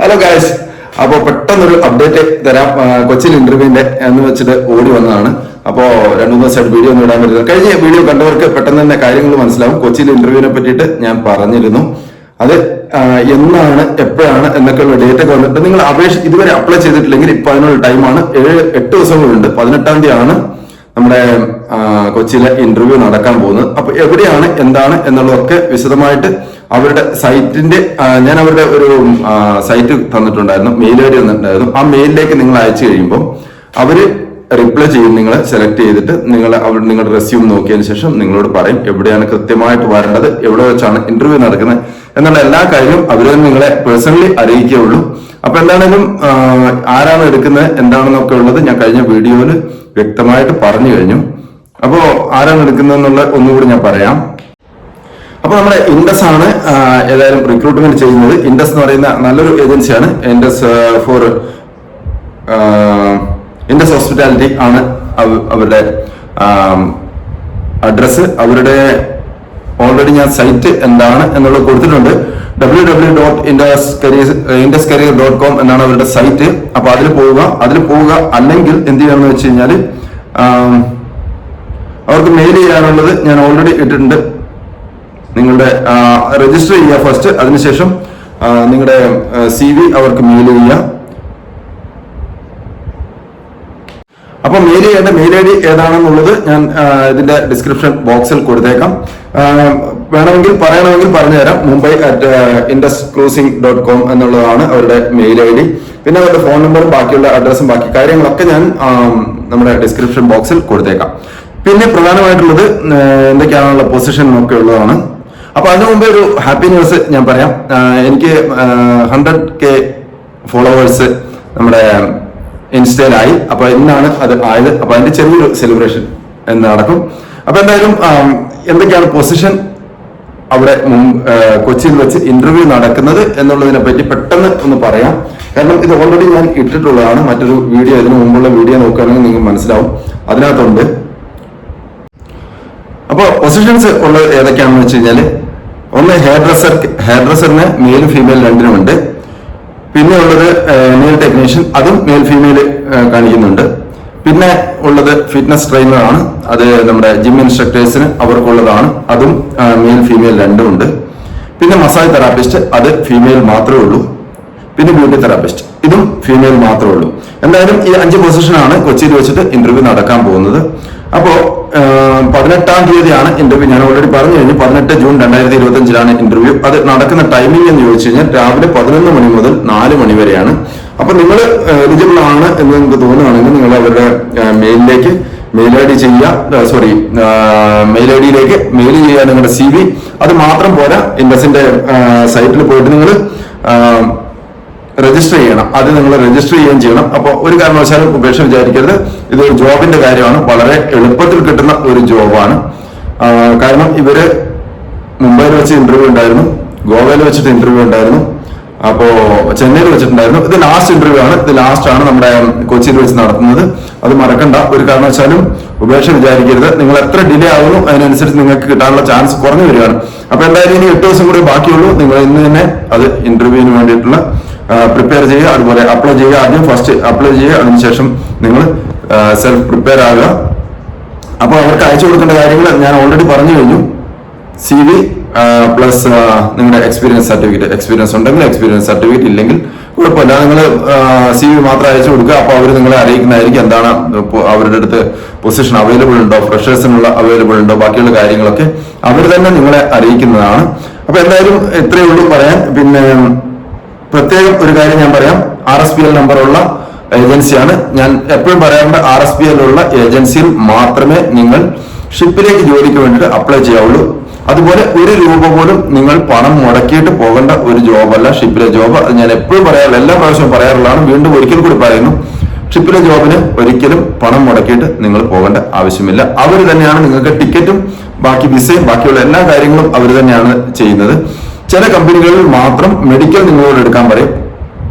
Hello guys അപ്പോ പെട്ടെന്നൊരു update തരാം. കൊച്ചിൻ ഇന്റർവ്യൂവിന്റെ എന്ന് വെച്ചിട്ട് ഓടി വന്നതാണ്. അപ്പോ രണ്ടു മൂന്ന് ദിവസമായിട്ട് വീഡിയോ ഒന്നും ഇടാൻ പറ്റില്ല. കഴിഞ്ഞ വീഡിയോ കണ്ടവർക്ക് പെട്ടെന്ന് തന്നെ കാര്യങ്ങൾ മനസ്സിലാവും. കൊച്ചിൻ ഇന്റർവ്യൂവിനെ പറ്റിയിട്ട് ഞാൻ പറഞ്ഞിരുന്നു. അത് എന്നാണ് എപ്പോഴാണ് എന്നൊക്കെയുള്ള ഡേറ്റ് ഒക്കെ വന്നിട്ട് നിങ്ങൾ അപേക്ഷ ഇതുവരെ അപ്ലൈ ചെയ്തിട്ടില്ലെങ്കിൽ ഇപ്പൊ അതിനുള്ള ടൈമാണ് ഏഴ് എട്ട് ദിവസങ്ങളുണ്ട്. പതിനെട്ടാം തീയതിയാണ് നമ്മുടെ കൊച്ചിയിലെ ഇന്റർവ്യൂ നടക്കാൻ പോകുന്നത്. അപ്പൊ എവിടെയാണ് എന്താണ് എന്നുള്ളതൊക്കെ വിശദമായിട്ട് അവരുടെ സൈറ്റിന്റെ ഞാൻ അവരുടെ ഒരു സൈറ്റ് തന്നിട്ടുണ്ടായിരുന്നു മെയിൽ ഐ ഡി തന്നിട്ടുണ്ടായിരുന്നു. ആ മെയിലിലേക്ക് നിങ്ങൾ അയച്ചു കഴിയുമ്പോൾ അവർ റിപ്ലൈ ചെയ്യും നിങ്ങളെ സെലക്ട് ചെയ്തിട്ട് നിങ്ങൾ അവർ നിങ്ങളുടെ റെസ്യൂം നോക്കിയതിന് ശേഷം നിങ്ങളോട് പറയും എവിടെയാണ് കൃത്യമായിട്ട് വരേണ്ടത് എവിടെ വെച്ചാണ് ഇന്റർവ്യൂ നടക്കുന്നത് എന്നുള്ള എല്ലാ കാര്യവും അവർ നിങ്ങളെ പേഴ്സണലി അറിയിക്കുകയുള്ളൂ. അപ്പൊ എന്താണെങ്കിലും ആരാണ് എടുക്കുന്നത് എന്താണെന്നൊക്കെ ഉള്ളത് ഞാൻ കഴിഞ്ഞ വീഡിയോയിൽ വ്യക്തമായിട്ട് പറഞ്ഞു കഴിഞ്ഞു. അപ്പോ ആരാണ് എടുക്കുന്നത് എന്നുള്ള ഒന്നുകൂടി ഞാൻ പറയാം. അപ്പൊ നമ്മുടെ ഇൻഡസ് ആണ് ഏതായാലും റിക്രൂട്ട്മെന്റ് ചെയ്യുന്നത്. ഇൻഡസ് എന്ന് പറയുന്ന നല്ലൊരു ഏജൻസിയാണ്. ഇൻഡസ് ഫോർ ഇൻഡസ് ഹോസ്പിറ്റാലിറ്റി ആണ് അവരുടെ അഡ്രസ് അവരുടെ ഓൾറെഡി ഞാൻ സൈറ്റ് എന്താണ് എന്നുള്ളത് കൊടുത്തിട്ടുണ്ട്. W W dot Indus career Indus career dot com എന്നാണ് അവരുടെ സൈറ്റ് അപ്പൊ അതിൽ പോവുക. അതിൽ പോവുക അല്ലെങ്കിൽ എന്ത് ചെയ്യാന്ന് വെച്ച് കഴിഞ്ഞാൽ അവർക്ക് മെയിൽ ചെയ്യാനുള്ളത് ഞാൻ ഓൾറെഡി ഇട്ടിട്ടുണ്ട്. നിങ്ങളുടെ രജിസ്റ്റർ ചെയ്യുക ഫസ്റ്റ് അതിനുശേഷം നിങ്ങളുടെ സി വി അവർക്ക് മെയിൽ ചെയ്യുക. അപ്പൊ മെയിൽ ചെയ്യേണ്ട മെയിൽ ഐ ഡി ഏതാണെന്നുള്ളത് ഞാൻ ഇതിന്റെ ഡിസ്ക്രിപ്ഷൻ ബോക്സിൽ കൊടുത്തേക്കാം. വേണമെങ്കിൽ പറയണമെങ്കിൽ പറഞ്ഞുതരാം. Mumbai at Indus cruising dot com എന്നുള്ളതാണ് അവരുടെ മെയിൽ ഐ ഡി പിന്നെ അവരുടെ ഫോൺ നമ്പറും ബാക്കിയുള്ള അഡ്രസ്സും ബാക്കി കാര്യങ്ങളൊക്കെ ഞാൻ നമ്മുടെ ഡിസ്ക്രിപ്ഷൻ ബോക്സിൽ കൊടുത്തേക്കാം. പിന്നെ പ്രധാനമായിട്ടുള്ളത് എന്തൊക്കെയാണുള്ള പൊസിഷൻ ഒക്കെ ഉള്ളതാണ്. അപ്പൊ അതിനു മുമ്പേ ഒരു ഹാപ്പി ന്യൂസ് ഞാൻ പറയാം. എനിക്ക് ഹൺഡ്രഡ് കെ ഫോളോവേഴ്സ് നമ്മുടെ ഇൻസ്റ്റയിലായി. അപ്പൊ ഇന്നാണ് അത് ആയത്. അപ്പൊ അതിന്റെ ചെറിയൊരു സെലിബ്രേഷൻ നടക്കും. അപ്പൊ എന്തായാലും എന്തൊക്കെയാണ് പൊസിഷൻ അവിടെ കൊച്ചിയിൽ വെച്ച് ഇന്റർവ്യൂ നടക്കുന്നത് എന്നുള്ളതിനെ പറ്റി പെട്ടെന്ന് ഒന്ന് പറയാം. കാരണം ഇത് ഓൾറെഡി ഞാൻ ഇട്ടിട്ടുള്ളതാണ്. മറ്റൊരു വീഡിയോ ഇതിനു മുമ്പുള്ള വീഡിയോ നോക്കുകയാണെങ്കിൽ നിങ്ങൾക്ക് മനസ്സിലാവും. അതിനകത്തുണ്ട്. അപ്പൊ പൊസിഷൻസ് ഉള്ളത് ഏതൊക്കെയാണെന്ന് വെച്ച് കഴിഞ്ഞാൽ ഒന്ന് ഹെയർ ഡ്രസ്സർ ഹെയർ ഡ്രസ്സറിന് മെയിലും ഫീമെയിൽ രണ്ടിനുമുണ്ട്. പിന്നെ ഉള്ളത് നെയിൽ ടെക്നീഷ്യൻ അതും മെയിൽ ഫീമെയിൽ കാണിക്കുന്നുണ്ട്. പിന്നെ ഉള്ളത് ഫിറ്റ്നസ് ട്രെയിനർ ആണ്. അത് നമ്മുടെ ജിം ഇൻസ്ട്രക്ടേഴ്സിന് അവർക്കുള്ളതാണ്. അതും മെയിൽ ഫീമെയിൽ രണ്ടും ഉണ്ട്. പിന്നെ മസാജ് തെറാപ്പിസ്റ്റ് അത് ഫീമെയിൽ മാത്രമേ ഉള്ളൂ. പിന്നെ ബ്യൂട്ടി തെറാപ്പിസ്റ്റ് ഇതും ഫീമെയിൽ മാത്രമേ ഉള്ളൂ. എന്തായാലും ഈ അഞ്ച് പൊസിഷനാണ് കൊച്ചിയിൽ വെച്ചിട്ട് ഇന്റർവ്യൂ നടക്കാൻ പോകുന്നത്. അപ്പോൾ പതിനെട്ടാം തീയതിയാണ് ഇന്റർവ്യൂ ഞാൻ ഓൾറെഡി പറഞ്ഞു കഴിഞ്ഞു പതിനെട്ട് ജൂൺ രണ്ടായിരത്തി ഇരുപത്തി അഞ്ചിലാണ് ഇന്റർവ്യൂ അത് നടക്കുന്ന ടൈമിംഗ് എന്ന് ചോദിച്ചു കഴിഞ്ഞാൽ രാവിലെ പതിനൊന്ന് മണി മുതൽ നാല് മണി വരെയാണ്. അപ്പൊ നിങ്ങൾ എലിജിബിൾ ആണ് എന്ന് നിങ്ങൾക്ക് തോന്നുകയാണെങ്കിൽ നിങ്ങൾ അവരുടെ മെയിലിലേക്ക് മെയിൽ ഐ ഡി ചെയ്യുക. സോറി മെയിൽ ഐ ഡിയിലേക്ക് മെയിൽ ചെയ്യുക നിങ്ങളുടെ സി വി അത് മാത്രം പോരാ ഇൻഡസിന്റെ സൈറ്റിൽ പോയിട്ട് നിങ്ങൾ രജിസ്റ്റർ ചെയ്യണം. അത് നിങ്ങൾ രജിസ്റ്റർ ചെയ്യുകയും ചെയ്യണം. അപ്പോൾ ഒരു കാരണവശാലും ഉപേക്ഷ വിചാരിക്കരുത്. ഇത് ജോബിന്റെ കാര്യമാണ്. വളരെ എളുപ്പത്തിൽ കിട്ടുന്ന ഒരു ജോബാണ്. കാരണം ഇവർ മുംബൈയിൽ വെച്ച് ഇന്റർവ്യൂ ഉണ്ടായിരുന്നു. ഗോവയിൽ വെച്ചിട്ട് ഇന്റർവ്യൂ ഉണ്ടായിരുന്നു. അപ്പോ ചെന്നൈയിൽ വെച്ചിട്ടുണ്ടായിരുന്നു. ഇത് ലാസ്റ്റ് ഇന്റർവ്യൂ ആണ്. ഇത് ലാസ്റ്റ് ആണ് നമ്മുടെ കൊച്ചിയിൽ വെച്ച് നടത്തുന്നത്. അത് മറക്കണ്ട. ഒരു കാരണവശാലും ഉപേക്ഷ വിചാരിക്കരുത്. നിങ്ങൾ എത്ര ഡിലേ ആകുന്നു അതിനനുസരിച്ച് നിങ്ങൾക്ക് കിട്ടാനുള്ള ചാൻസ് കുറഞ്ഞു വരികയാണ്. അപ്പൊ എന്തായാലും ഇനി എട്ട് ദിവസം കൂടി ബാക്കിയുള്ളൂ. നിങ്ങൾ ഇന്ന് തന്നെ അത് ഇന്റർവ്യൂവിന് വേണ്ടിയിട്ടുള്ള പ്രിപ്പയർ ചെയ്യുക. അതുപോലെ അപ്ലൈ ചെയ്യുക. ആദ്യം ഫസ്റ്റ് അപ്ലൈ ചെയ്യുക. അതിനുശേഷം നിങ്ങൾ സെൽഫ് പ്രിപ്പയർ ആകുക. അപ്പോൾ അവർക്ക് അയച്ചു കൊടുക്കേണ്ട കാര്യങ്ങൾ ഞാൻ ഓൾറെഡി പറഞ്ഞു കഴിഞ്ഞു. സി വി പ്ലസ് നിങ്ങളുടെ എക്സ്പീരിയൻസ് സർട്ടിഫിക്കറ്റ് എക്സ്പീരിയൻസ് ഉണ്ടെങ്കിൽ എക്സ്പീരിയൻസ് സർട്ടിഫിക്കറ്റ് ഇല്ലെങ്കിൽ കുഴപ്പമില്ല. നിങ്ങൾ സി വി മാത്രം അയച്ചു കൊടുക്കുക. അപ്പോൾ അവർ നിങ്ങളെ അറിയിക്കുന്നതായിരിക്കും എന്താണ് അവരുടെ അടുത്ത് പൊസിഷൻ അവൈലബിൾ ഉണ്ടോ ഫ്രഷേഴ്സിനുള്ള അവൈലബിൾ ഉണ്ടോ ബാക്കിയുള്ള കാര്യങ്ങളൊക്കെ അവർ തന്നെ നിങ്ങളെ അറിയിക്കുന്നതാണ്. അപ്പൊ എന്തായാലും ഇത്രയേ ഉള്ളൂ പറയാൻ. പിന്നെ പ്രത്യേകം ഒരു കാര്യം ഞാൻ പറയാം. ആർ എസ് പി എൽ നമ്പറുള്ള ഏജൻസിയാണ് ഞാൻ എപ്പോഴും പറയാറുണ്ട് ആർ എസ് പി എൽ ഉള്ള ഏജൻസിയിൽ മാത്രമേ നിങ്ങൾ ഷിപ്പിലേക്ക് ജോലിക്ക് വേണ്ടിയിട്ട് അപ്ലൈ ചെയ്യാവുള്ളൂ. അതുപോലെ ഒരു രൂപ പോലും നിങ്ങൾ പണം മുടക്കിയിട്ട് പോകേണ്ട ഒരു ജോബല്ല ഷിപ്പിലെ ജോബ്. അത് ഞാൻ എപ്പോഴും പറയാറില്ല എല്ലാ പ്രാവശ്യവും പറയാറുള്ളതാണ്. വീണ്ടും ഒരിക്കൽ കൂടി പറയുന്നു ഷിപ്പിലെ ജോബിന് ഒരിക്കലും പണം മുടക്കിയിട്ട് നിങ്ങൾ പോകേണ്ട ആവശ്യമില്ല. അവർ തന്നെയാണ് നിങ്ങൾക്ക് ടിക്കറ്റും ബാക്കി വിസയും ബാക്കിയുള്ള എല്ലാ കാര്യങ്ങളും അവർ തന്നെയാണ് ചെയ്യുന്നത്. ചില കമ്പനികളിൽ മാത്രം മെഡിക്കൽ നിങ്ങളോട് എടുക്കാൻ പറയും.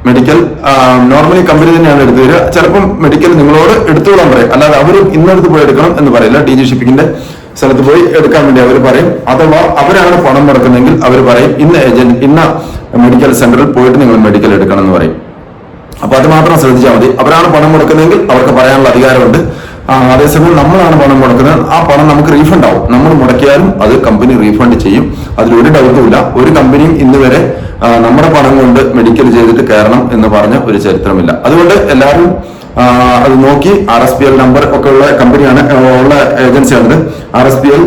മെഡിക്കൽ നോർമലി കമ്പനി തന്നെയാണ് എടുത്തു തരിക. ചിലപ്പം മെഡിക്കൽ നിങ്ങളോട് എടുത്തുകൊള്ളാൻ പറയും. അല്ലാതെ അവർ ഇന്നെടുത്ത് പോയി എടുക്കണം എന്ന് പറയില്ല. ടി ജി ഷിപ്പിങ്ങിന്റെ സ്ഥലത്ത് പോയി എടുക്കാൻ വേണ്ടി അവർ പറയും. അഥവാ അവരാണ് പണം മുടക്കുന്നതെങ്കിൽ അവർ പറയും ഇന്ന ഏജന്റ് ഇന്ന മെഡിക്കൽ സെന്ററിൽ പോയിട്ട് നിങ്ങൾ മെഡിക്കൽ എടുക്കണം എന്ന് പറയും. അപ്പൊ അത് മാത്രം ശ്രദ്ധിച്ചാൽ മതി. അവരാണ് പണം മുടക്കുന്നതെങ്കിൽ അവർക്ക് പറയാനുള്ള അധികാരമുണ്ട്. അതേസമയം നമ്മളാണ് പണം മുടക്കുന്നത്. ആ പണം നമുക്ക് റീഫണ്ട് ആവും. നമ്മൾ മുടക്കിയാലും അത് കമ്പനി റീഫണ്ട് ചെയ്യും. അതിലൊരു ഡൗട്ടും ഇല്ല. ഒരു കമ്പനിയും ഇന്ന് വരെ നമ്മുടെ പണം കൊണ്ട് മെഡിക്കൽ ചെയ്തിട്ട് കയറണം എന്ന് പറഞ്ഞ ഒരു ചരിത്രമില്ല. അതുകൊണ്ട് എല്ലാവരും അത് നോക്കി. R S P L number ഒക്കെ ഉള്ള കമ്പനിയാണ് ഉള്ള ഏജൻസിയാണിത് R S P L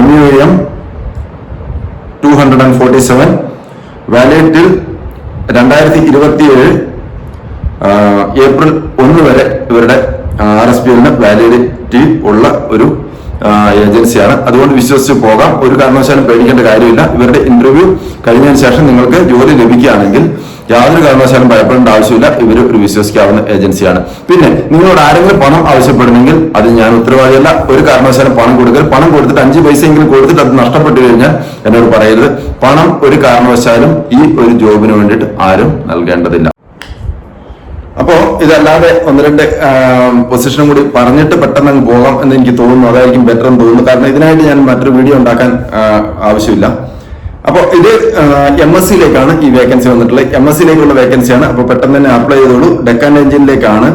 M U M two hundred and forty seven വാലിഡിറ്റിൽ രണ്ടായിരത്തി ഇരുപത്തിയേഴ് ഏപ്രിൽ ഒന്ന് വരെ ഇവരുടെ ആർ എസ് പി എല്ലിന് വാലിഡിറ്റി ഉള്ള ഒരു ഏജൻസിയാണ്. അതുകൊണ്ട് വിശ്വസിച്ച് പോകാം. ഒരു കാരണവശാലും പേടിക്കേണ്ട കാര്യമില്ല. ഇവരുടെ ഇന്റർവ്യൂ കഴിഞ്ഞതിന് ശേഷം നിങ്ങൾക്ക് ജോലി ലഭിക്കുകയാണെങ്കിൽ യാതൊരു കാരണവശാലും ഭയപ്പെടേണ്ട ആവശ്യമില്ല. ഇവർ ഒരു വിശ്വസിക്കാവുന്ന ഏജൻസിയാണ്. പിന്നെ നിങ്ങളോട് ആരെങ്കിലും പണം ആവശ്യപ്പെടുന്നെങ്കിൽ അത് ഞാൻ ഉത്തരവാദിയല്ല. ഒരു കാരണവശാലും പണം കൊടുക്കൽ പണം കൊടുത്തിട്ട് അഞ്ച് പൈസയെങ്കിലും കൊടുത്തിട്ട് അത് നഷ്ടപ്പെട്ടു കഴിഞ്ഞാൽ എന്നോട് പറയരുത്. പണം ഒരു കാരണവശാലും ഈ ഒരു ജോബിന് വേണ്ടിയിട്ട് ആരും നൽകേണ്ടതില്ല. ഇതല്ലാതെ ഒന്ന് രണ്ട് പൊസിഷനും കൂടി പറഞ്ഞിട്ട് പെട്ടെന്ന് അങ്ങ് പോകാം എന്ന് എനിക്ക് തോന്നുന്നു. അതായിരിക്കും ബെറ്റർ എന്ന് തോന്നുന്നു. കാരണം ഇതിനായിട്ട് ഞാൻ മറ്റൊരു വീഡിയോ ഉണ്ടാക്കാൻ ആവശ്യമില്ല. അപ്പോൾ ഇത് എം എസ് സിയിലേക്കാണ് ഈ വേക്കൻസി വന്നിട്ടുള്ളത്. എം എസ് സിയിലേക്കുള്ള വേക്കൻസിയാണ് അപ്പോൾ പെട്ടെന്ന് തന്നെ അപ്ലൈ ചെയ്തോളൂ. ഡെക്കാൻ എഞ്ചിനിലേക്കാണ്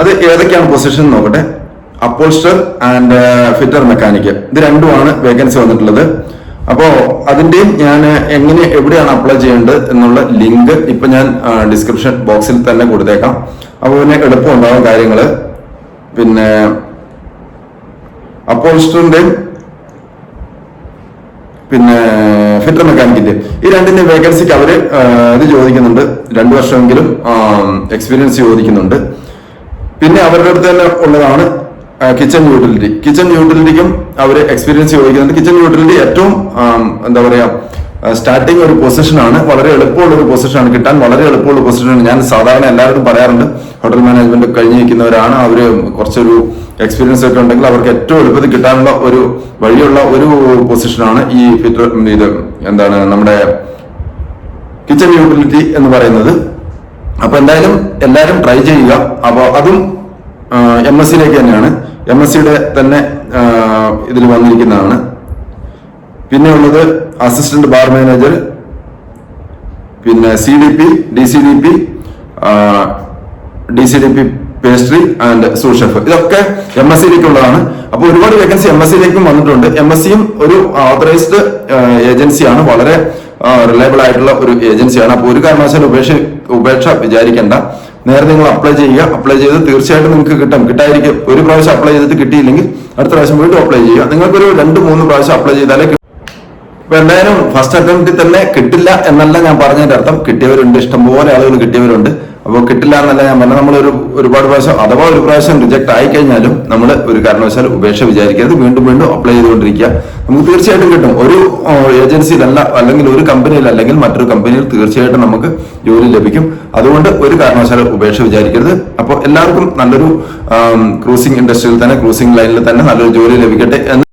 അത് ഏതൊക്കെയാണ് പൊസിഷൻ നോക്കട്ടെ. അപ്പോൾസ്റ്റർ ആൻഡ് ഫിറ്റർ മെക്കാനിക്ക് ഇത് രണ്ടുമാണ് വേക്കൻസി വന്നിട്ടുള്ളത്. അപ്പോൾ അതിന്റെയും ഞാൻ എങ്ങനെ എവിടെയാണ് അപ്ലൈ ചെയ്യേണ്ടത് എന്നുള്ള ലിങ്ക് ഇപ്പൊ ഞാൻ ഡിസ്ക്രിപ്ഷൻ ബോക്സിൽ തന്നെ കൊടുത്തേക്കാം. അപ്പോൾ പിന്നെ എളുപ്പമുണ്ടാവും കാര്യങ്ങൾ. പിന്നെ അപ്പോൾസ്റ്ററിന്റെയും പിന്നെ ഫിറ്റർ മെക്കാനിക്കിന്റെ ഈ രണ്ടിന്റെ വേക്കൻസിക്ക് അവർ ആ, ഇത് ചോദിക്കുന്നുണ്ട്. രണ്ടു വർഷമെങ്കിലും എക്സ്പീരിയൻസ് ചോദിക്കുന്നുണ്ട്. പിന്നെ അവരുടെ അടുത്ത് തന്നെ ഉള്ളതാണ് കിച്ചൺ യൂട്ടിലിറ്റി കിച്ചൺ യൂട്ടിലിറ്റിക്കും അവർ എക്സ്പീരിയൻസ് ചോദിക്കുന്നുണ്ട്. കിച്ചൺ യൂട്ടിലിറ്റി ഏറ്റവും എന്താ പറയാ സ്റ്റാർട്ടിങ് ഒരു പൊസിഷനാണ് വളരെ എളുപ്പമുള്ള ഒരു പൊസിഷനാണ് കിട്ടാൻ. വളരെ എളുപ്പമുള്ള പൊസിഷനാണ് ഞാൻ സാധാരണ എല്ലാവരും പറയാറുണ്ട്. Hotel management കഴിഞ്ഞിരിക്കുന്നവരാണ്. അവർ കുറച്ചൊരു എക്സ്പീരിയൻസ് ഒക്കെ ഉണ്ടെങ്കിൽ അവർക്ക് ഏറ്റവും എളുപ്പത്തിൽ കിട്ടാനുള്ള ഒരു വഴിയുള്ള ഒരു പൊസിഷനാണ് ഈ ഇത് എന്താണ് നമ്മുടെ കിച്ചൺ യൂട്ടിലിറ്റി എന്ന് പറയുന്നത്. അപ്പൊ എന്തായാലും എല്ലാവരും ട്രൈ ചെയ്യുക. അപ്പോൾ അതും എം എസ് സിയിലേക്ക് തന്നെയാണ്. എം എസ് സിയുടെ തന്നെ ഇതിൽ വന്നിരിക്കുന്നതാണ്. പിന്നെ ഉള്ളത് അസിസ്റ്റന്റ് ബാർ മാനേജർ പിന്നെ C D P D C D P D C D P pastry and sous chef ഇതൊക്കെ എം എസ് സിയിലേക്കുള്ളതാണ് അപ്പോൾ ഒരുപാട് വേക്കൻസി എം എസ് സിയിലേക്കും വന്നിട്ടുണ്ട്. എം എസ് സിയും ഒരു ഓതറൈസ്ഡ് ഏജൻസിയാണ് വളരെ റിലയബിൾ ആയിട്ടുള്ള ഒരു ഏജൻസിയാണ് അപ്പോൾ ഒരു കാരണവശാലും ഉപേക്ഷ ഉപേക്ഷ വിചാരിക്കേണ്ട. നേരെ നിങ്ങൾ അപ്ലൈ ചെയ്യുക. അപ്ലൈ ചെയ്ത് തീർച്ചയായിട്ടും നിങ്ങൾക്ക് കിട്ടും. കിട്ടായിരിക്കും ഒരു പ്രാവശ്യം അപ്ലൈ ചെയ്തിട്ട് കിട്ടിയില്ലെങ്കിൽ അടുത്ത പ്രാവശ്യം വീണ്ടും അപ്ലൈ ചെയ്യുക. നിങ്ങൾക്കൊരു രണ്ട് മൂന്ന് പ്രാവശ്യം അപ്ലൈ ചെയ്താലേ ഇപ്പൊ എന്തായാലും ഫസ്റ്റ് അറ്റംപ്റ്റിൽ തന്നെ കിട്ടില്ല എന്നല്ല ഞാൻ പറഞ്ഞതിന്റെ അർത്ഥം. കിട്ടിയവരുണ്ട് ഇഷ്ടംപോലെ ആളുകൾ കിട്ടിയവരുണ്ട്. അപ്പോൾ കിട്ടില്ല എന്നല്ല ഞാൻ പറഞ്ഞത്. നമ്മൾ ഒരു ഒരുപാട് പ്രാവശ്യം അഥവാ ഒരു പ്രാവശ്യം റിജക്ട് ആയി കഴിഞ്ഞാലും നമ്മൾ ഒരു കാരണവശാലും ഉപേക്ഷ വിചാരിക്കരുത്. വീണ്ടും വീണ്ടും അപ്ലൈ ചെയ്തുകൊണ്ടിരിക്കുക. നമുക്ക് തീർച്ചയായിട്ടും കിട്ടും. ഒരു ഏജൻസിയിലല്ല അല്ലെങ്കിൽ ഒരു കമ്പനിയിൽ അല്ലെങ്കിൽ മറ്റൊരു കമ്പനിയിൽ തീർച്ചയായിട്ടും നമുക്ക് ജോലി ലഭിക്കും. അതുകൊണ്ട് ഒരു കാരണവശാലും ഉപേക്ഷ വിചാരിക്കരുത്. അപ്പോൾ എല്ലാവർക്കും നല്ലൊരു ക്രൂസിംഗ് ഇൻഡസ്ട്രിയിൽ തന്നെ ക്രൂസിംഗ് ലൈനിൽ തന്നെ നല്ലൊരു ജോലി ലഭിക്കട്ടെ എന്ന്